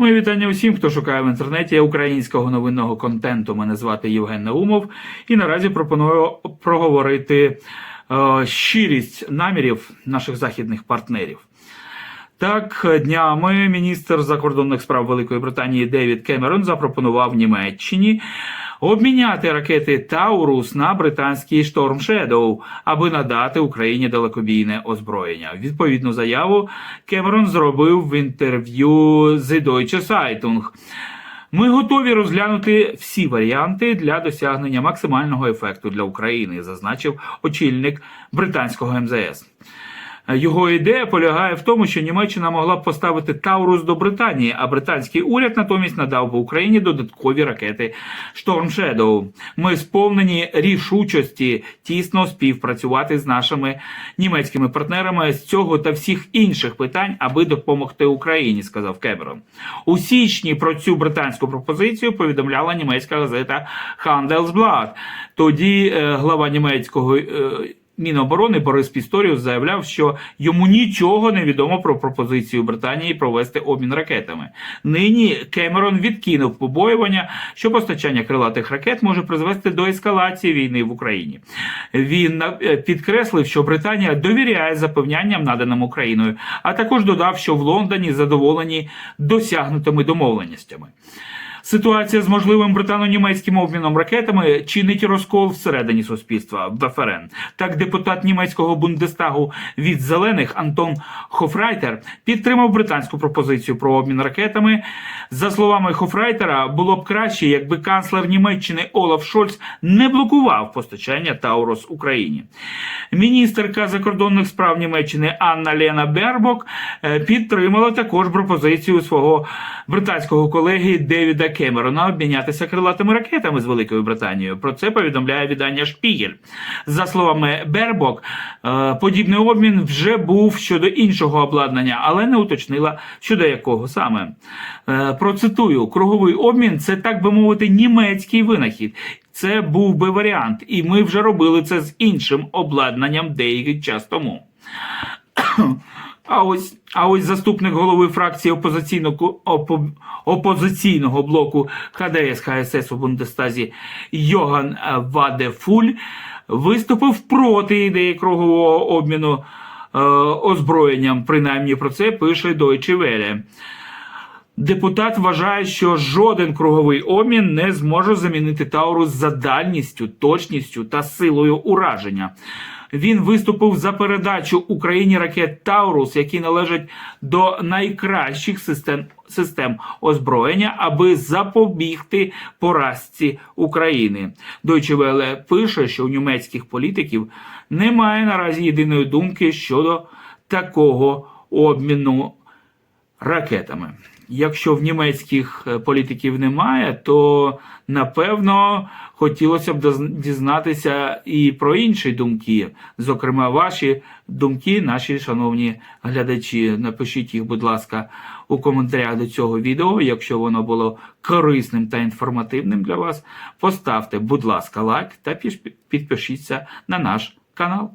Моє вітання усім, хто шукає в інтернеті українського новинного контенту. Мене звати Євген Наумов, і наразі пропоную проговорити е, щирість намірів наших західних партнерів. Так, днями міністр закордонних справ Великої Британії Девід Кемерон запропонував Німеччині обміняти ракети Таурус на британський Storm Shadow, аби надати Україні далекобійне озброєння. Відповідну заяву Кемерон зробив в інтерв'ю The Deutsche Zeitung. Ми готові розглянути всі варіанти для досягнення максимального ефекту для України, зазначив очільник британського МЗС. Його ідея полягає в тому, що Німеччина могла б поставити Таурус до Британії, а британський уряд натомість надав би Україні додаткові ракети Storm Shadow. Ми сповнені рішучості тісно співпрацювати з нашими німецькими партнерами з цього та всіх інших питань, аби допомогти Україні, сказав Кемерон. У січні про цю британську пропозицію повідомляла німецька газета Handelsblad. Тоді е, глава німецького. Е, Міноборони Борис Пісторіус заявляв, що йому нічого не відомо про пропозицію Британії провести обмін ракетами. Нині Кемерон відкинув побоювання, що постачання крилатих ракет може призвести до ескалації війни в Україні. Він е, підкреслив, що Британія довіряє запевнянням, наданим Україною, а також додав, що в Лондоні задоволені досягнутими домовленостями. Ситуація з можливим британо-німецьким обміном ракетами чинить розкол всередині суспільства в ФРН. Так, депутат німецького бундестагу від зелених Антон Хофрайтер підтримав британську пропозицію про обмін ракетами. За словами Хофрайтера, було б краще, якби канцлер Німеччини Олаф Шольц не блокував постачання Таурус Україні. Міністерка закордонних справ Німеччини Анна Лена Бербок е, підтримала також пропозицію свого британського колеги Девіда Кемерона обмінятися крилатими ракетами з Великою Британією. Про це повідомляє видання Шпігель. За словами Бербок, е, подібний обмін вже був щодо іншого обладнання, але не уточнила щодо якого саме. Е, Процитую: круговий обмін це так би мовити німецький винахід. Це був би варіант, і ми вже робили це з іншим обладнанням деякий час тому. А ось, а ось заступник голови фракції опозиційного, опо, опозиційного блоку ХДС ХСС у Бундестазі Йоган е, Вадефуль виступив проти ідеї кругового обміну е, озброєнням. Принаймні про це пише Deutsche Welle. Депутат вважає, що жоден круговий обмін не зможе замінити Таурус за дальністю, точністю та силою ураження. Він виступив за передачу Україні ракет Таурус, які належать до найкращих систем, систем озброєння, аби запобігти поразці України. Deutsche Welle пише, що у німецьких політиків немає наразі єдиної думки щодо такого обміну ракетами. Якщо в німецьких е, політиків немає, то напевно хотілося б дізнатися і про інші думки, зокрема, ваші думки, наші шановні глядачі. Напишіть їх, будь ласка, у коментарях до цього відео. Якщо воно було корисним та інформативним для вас, поставте, будь ласка, лайк та підпишіться на наш канал.